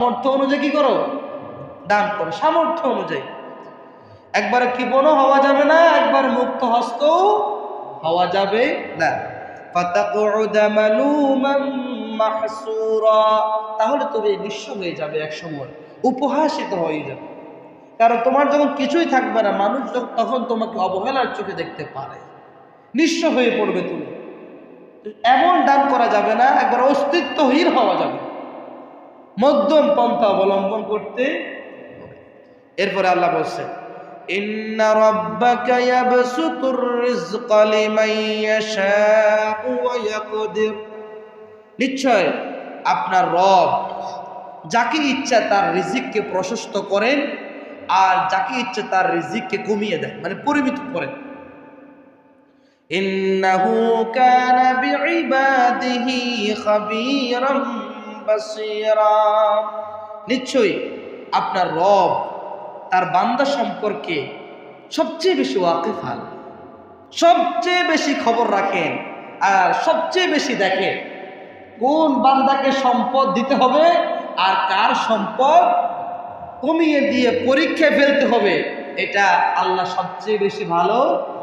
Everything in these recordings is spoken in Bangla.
সামর্থ্য অনুযায়ী কি করো? দান করো। সামর্থ্য অনুযায়ী। একবার কৃপণও হওয়া যাবে না, একবার মুক্ত হস্তও হওয়া যাবে না। তাহলে তুমি নিঃস্ব হয়ে যাবে এক সময়। উপহাসিত হয়ে যাবে। কারণ তোমার যখন কিছুই থাকবে না, মানুষ তখন তোমাকে অবহেলার চোখে দেখতে পারে। নিঃস্ব হয়ে পড়বে তুমি। এমন দান করা যাবে না, একবার অস্তিত্বহীন হওয়া যাবে। মধ্যম পন্থা অবলম্বন করতে এরপরে আল্লাহ বলছে, ইন্না রাব্বাকা ইয়াবসুতুর রিজকা লিমান ইয়াশাউ ওয়া নিশ্চয় আপনার রব যাকে ইচ্ছা তার রিজিককে প্রশস্ত করেন আর যাকে ইচ্ছা তার রিজিককে কমিয়ে দেন মানে পরিমিত করেন। ইন্নাহু কানা বিইবাদিহি খাবীরাম। নিশ্চয়ই আপনার রব তার বান্দা সম্পর্কে সবচেয়ে বেশি ওয়াকিফাল সবচেয়ে বেশি খবর রাখেন আর সবচেয়ে বেশি দেখেন কোন বান্দাকে সম্পদ দিতে হবে আর কার সম্পদ কমিয়ে দিয়ে পরীক্ষায় ফেলতে হবে, এটা আল্লাহ সবচেয়ে বেশি ভালো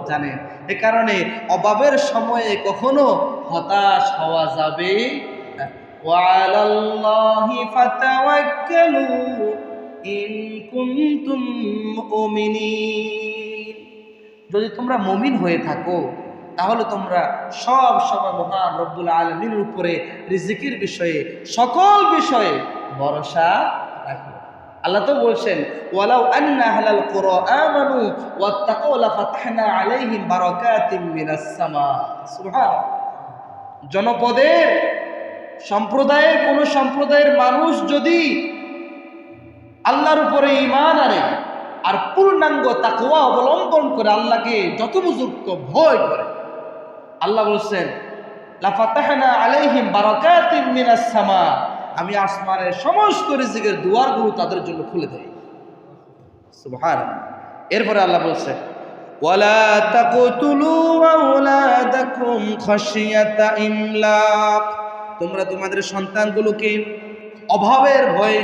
জানেন এ কারণে অভাবের সময়ে কখনো হতাশ হওয়া যাবে। وعلى الله فتوكلوا إن كنتم مؤمنين যদি তোমরা মমিন হয়ে থাকো তাহলে তোমরা সব সময় মহান রব্বুল আলমীর উপরে রিজিকের বিষয়ে সকল বিষয়ে ভরসা রাখো আল্লাহ তো বলছেন ওয়ালাউ আন্না আহলাল কুরা আমানু ওয়াত্তাকাউ লাফাতাহনা আলাইহিম বারাকাতিম মিনাস সামা সুবহানাল্লাহ জনপদের সম্প্রদায়ের কোন সম্প্রদায়ের মানুষ যদি আল্লাহর উপরে ইমান আনে আর পূর্ণাঙ্গ তাকওয়া অবলম্বন করে আল্লাহকে যত যথোপযুক্ত ভয় করে, আল্লাহ বলছেন লাফাতাহনা আলাইহিম বারাকাতিম মিনাস সামা আমি আসমানের সমস্ত রিজিকের দুয়ারগুলো তাদের জন্য খুলে দেই। সুবহান এরপরে আল্লাহ বলছে, ওয়ালা তাকতুলু আওলাদাকুম খাশিয়াতা ইমলাক তোমরা তোমাদের সন্তানগুলোকে অভাবের ভয়ে,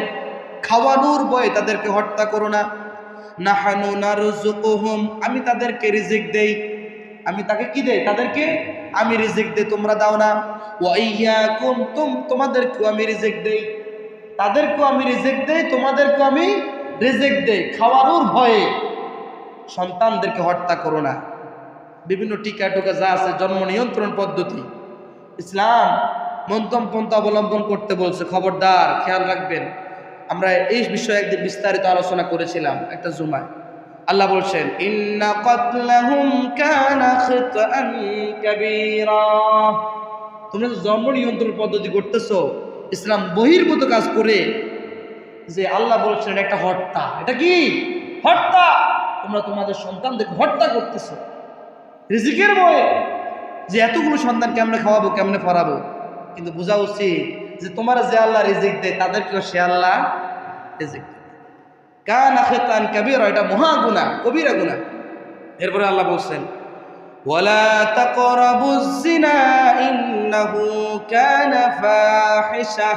খাওয়ানোর ভয়ে তাদেরকে হত্যা করো না। নাহানু নারুজুকুহুম আমি তাদেরকে রিজিক দেই। আমি তাকে কি দেই? তাদেরকে আমি রিজিক দেই, তোমরা দাও না। ওয়াইয়াকুম তুম, তোমাদেরকেও আমি রিজিক দেই। তাদেরকেও আমি রিজিক দেই, তোমাদেরকেও আমি রিজিক দেই। খাওয়ানোর ভয়ে সন্তানদেরকে হত্যা করো না। বিভিন্ন টিকা টুকা যা আছে, জন্ম নিয়ন্ত্রণ পদ্ধতি। ইসলাম মন্তম পন্থা অবলম্বন করতে বলছে, খবরদার, খেয়াল রাখবেন। আমরা এই বিষয়ে একদিন বিস্তারিত আলোচনা করেছিলাম একটা জুমায়। আল্লাহ বলছেন, ইন্না কাতলাহুম কানা খিতআন কাবীরা। তোমরা জন্ম নিয়ন্ত্রণ পদ্ধতি করতেছো, ইসলাম বহির্ভূত কাজ করে যে আল্লাহ বলছেন একটা হত্যা এটা কি? হত্যা তোমরা তোমাদের সন্তানদেরকে হত্যা করতেছো। রিজিকের বয়ে যে এতগুলো সন্তান কেমনে খাওয়াবো, কেমনে পড়াবো কিন্তু বোঝা উচিত যে তোমার যে আল্লাহ রিজিক দেয় তাদেরকেও সে আল্লাহ রিজিক দেয়? কান আখেতান কবির, এটা মহা গুণা কবিরা গুণা এরপরে আল্লাহ বলছেন তাকরাবু যিনা ইন্নাহু কানা ফাহিশা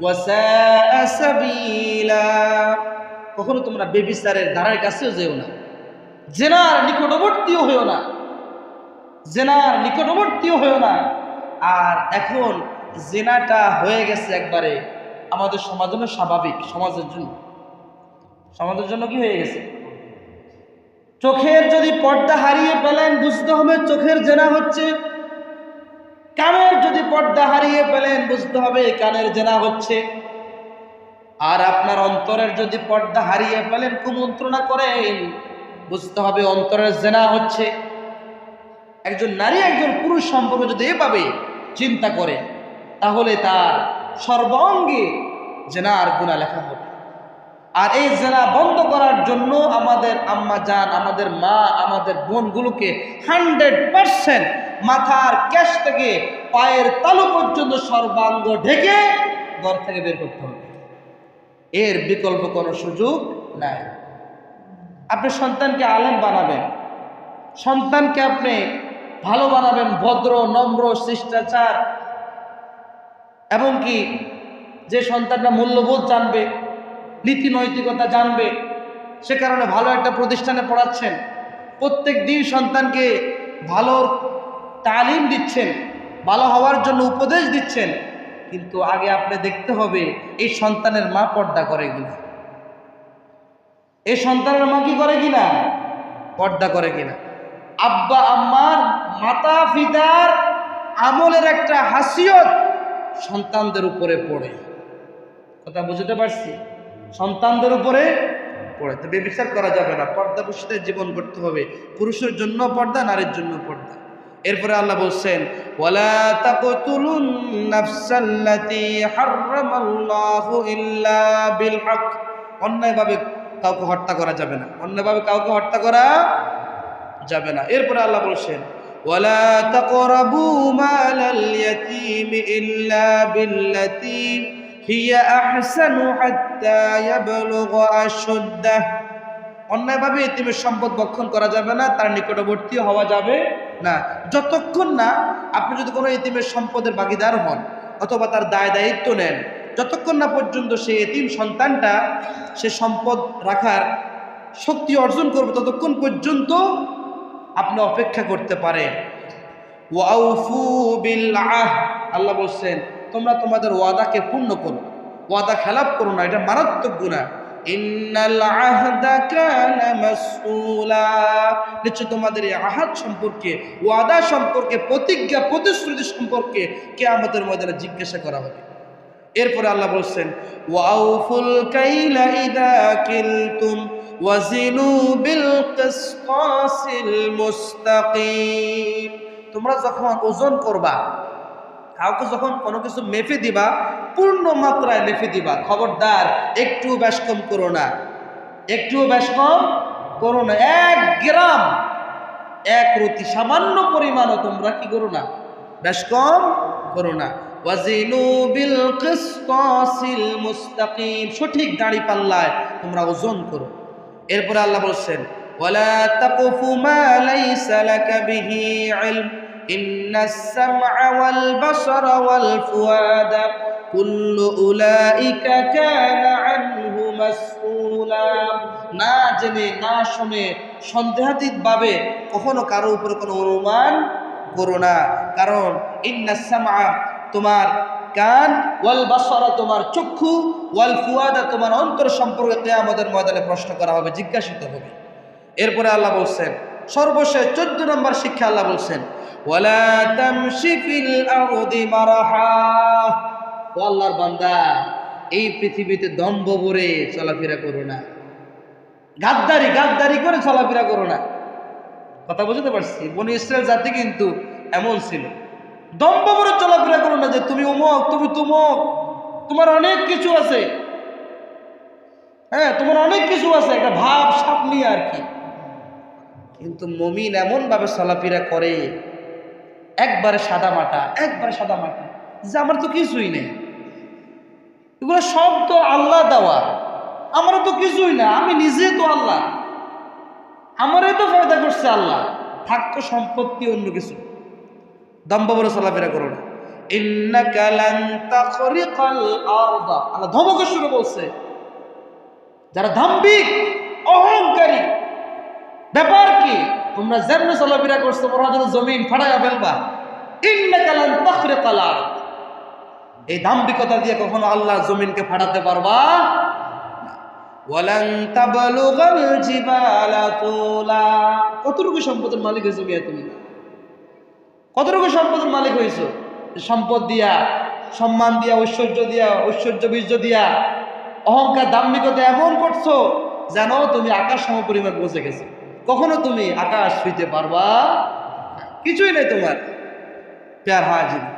ওয়া সাআ সাবিলা কখনো তোমরা বেবিচারের ধারের কাছেও যেও না জেনার নিকটবর্তীও হইও না জেনার নিকটবর্তীও হইও না আর এখন জেনাটা হয়ে গেছে একবারে আমাদের সমাজের জন্য স্বাভাবিক, সমাজের জন্য। সমাজের জন্য কি হয়ে গেছে? চোখের যদি পর্দা হারিয়ে পেলেন, বুঝতে হবে চোখের জেনা হচ্ছে। কানের যদি পর্দা হারিয়ে পেলেন, বুঝতে হবে কানের জেনা হচ্ছে। আর আপনার অন্তরের যদি পর্দা হারিয়ে পেলেন, কুমন্ত্রণা করেন, বুঝতে হবে অন্তরের জেনা হচ্ছে। একজন নারী, একজন পুরুষ সম্পর্কে যদি এভাবে চিন্তা করে, তাহলে তার সর্বাঙ্গে জেনার গুণা লেখা হবে। আর এই জেনা বন্ধ করার জন্য আমাদের আম্মা জান, আমাদের মা, আমাদের বোনগুলোকে হান্ড্রেড পারসেন্ট মাথার ক্যাশ থেকে পায়ের তালু পর্যন্ত সর্বাঙ্গ ঢেকে ঘর থেকে বের করতে হবে। এর বিকল্প কোনো সুযোগ নাই। আপনি সন্তানকে আলেম বানাবেন। সন্তানকে আপনি ভালো বানাবেন, ভদ্র, নম্র, শিষ্টাচার। এবং কি যে সন্তানটা মূল্যবোধ জানবে নীতি নৈতিকতা জানবে, সে কারণে ভালো একটা প্রতিষ্ঠানে পড়াচ্ছেন। প্রত্যেক দিন সন্তানকে ভালো তালিম দিচ্ছেন, ভালো হওয়ার জন্য উপদেশ দিচ্ছেন। কিন্তু আগে আপনি দেখতে হবে, এই সন্তানের মা পর্দা করে কিনা? এই সন্তানের মা কি করে কিনা? পর্দা করে কিনা? আব্বা, আম্মার মাতা পিতার আমলের একটা হাসিয়ত সন্তানদের উপরে পড়ে। কথা বুঝতে পারছি? সন্তানদের উপরে পড়ে। তো বেবিচার করা যাবে না। পর্দা পুষিতে জীবন করতে হবে। পুরুষের জন্য পর্দা, নারীর জন্য পর্দা। এরপরে আল্লাহ বলছেন, ওয়ালা তাকতুলুন নাফসাল্লাতী হারামাল্লাহু ইল্লা বিল হক। অন্যায়ভাবে কাউকে হত্যা করা যাবে না। অন্যায়ভাবে কাউকে হত্যা করা যাবে না। এরপরে আল্লাহ বলছেন, ওয়ালা তাকরাবু মালাল ইয়াতীম ইল্লা বিল্লাতী হিয়া আহসানু হাত্তা ইয়াবলুগা আশুদ্দাহ অন্যায়ভাবে এতিমের সম্পদ বক্ষণ করা যাবে না, তার নিকটবর্তী হওয়া যাবে না। যতক্ষণ না আপনি যদি কোনো এতিমের সম্পদের ভাগিদার হন অথবা তার দায় দায়িত্ব নেন, যতক্ষণ না পর্যন্ত সে এতিম সন্তানটা সে সম্পদ রাখার শক্তি অর্জন করবে, ততক্ষণ পর্যন্ত আপনি অপেক্ষা করতে পারেন। আল্লাহ বলছেন, তোমরা তোমাদের ওয়াদাকে পূর্ণ করো। ওয়াদা খেলাপ করো না, এটা মারাত্মক গুণা নিশ্চয় তোমাদের এই আহাদ সম্পর্কে, ওয়াদা সম্পর্কে, প্রতিজ্ঞা, প্রতিশ্রুতি সম্পর্কে কিয়ামতের ময়দানে জিজ্ঞাসা করা হবে। এরপরে আল্লাহ বলছেন, ওয়াউফুল কাইলা ইদা কিলতুম। ওয়াজিনু বিল কিসকাসিল তোমরা যখন ওজন করবা, কাউকে যখন কোনো কিছু মেপে দিবা, পূর্ণ মাত্রায় মেপে দিবা, খবরদার একটু বেশ কম করো না। একটু বেশ কম করো না। এক গ্রাম, এক রতি সামান্য পরিমাণও তোমরা কি করো না? বেশ কম করো না। সঠিক দাড়ি পাল্লায় তোমরা ওজন করো। এরপরে আল্লাহ বলছেন, ওয়ালা তাকফু মা লাইসা লাকা বিহি ইলম। ইন্নাস সামআ ওয়াল বাসারা ওয়াল ফুআদা কুল্লু উলাইকা কানা আনহু মাসউলা। না জেনে, না শুনে সন্দেহাতীত ভাবে কখনো কারও উপরে কোনো অনুমান করো না। কারণ ইন্নাস সামআ তোমার কান, ওয়াল বাসরা তোমার চক্ষু, ওয়াল ফুয়াদা তোমার অন্তর সম্পর্কে কিয়ামতের ময়দানে প্রশ্ন করা হবে, জিজ্ঞাসিত হবে। এরপরে আল্লাহ বলছেন, সর্বশেষ চোদ্দ নম্বর শিক্ষা আল্লাহ বলছেন আল্লাহর বান্দা, এই পৃথিবীতে দম্ভ ভরে চলাফেরা করো না। গাদ্দারি গাদ্দারি করে চলাফেরা করো না। কথা বুঝতে পারছি? বনি ইসরায়েল জাতি কিন্তু এমন ছিল। দম্ভ ভরে চলাফেরা করো না যে তুমি অমুক তুমি তুমক। তোমার অনেক কিছু আছে। হ্যাঁ তোমার অনেক কিছু আছে, একটা ভাব, সাপ নিয়ে আর কি। কিন্তু মমিন এমনভাবে চলাফেরা করে, একবারে সাদা মাটা, একবারে সাদা মাটা, যে আমার তো কিছুই নেই। এগুলো সব তো আল্লাহ দেওয়া। আমার তো কিছুই না, আমি নিজে তো আল্লাহ। আমারই তো ফায়দা করছে আল্লাহ। থাকতো সম্পত্তি অন্য কিছু। দম্ব বড় চলাফেরা করো না। আল্লাহ ধমকে শুরু বলছে, যারা ধাম্বিক, অহংকারী, ব্যাপার কি? তোমরা যেমন চলাফেরা করছ, ওরা যেন জমিন ফাড়াইয়া ফেলবা। ইন্নাকা লান তাখরিকাল আরদ। এই দাম্ভিকতা দিয়ে কখনো আল্লাহ জমিনকে ফাটাতে পারবা কতটুকু সম্পদের মালিক হয়েছো তুমি? কতটুকু সম্পদের মালিক হয়েছ? সম্পদ দিয়া, সম্মান দিয়া, ঐশ্বর্য দিয়া, ঐশ্বর্য বীর্য দিয়া, অহংকার দাম্ভিকতা এমন করছ যেন তুমি আকাশ সম পরিমাণ বসে গেছো। কখনো তুমি আকাশ হইতে পারবা কিছুই নেই তোমার। প্যার হাজির।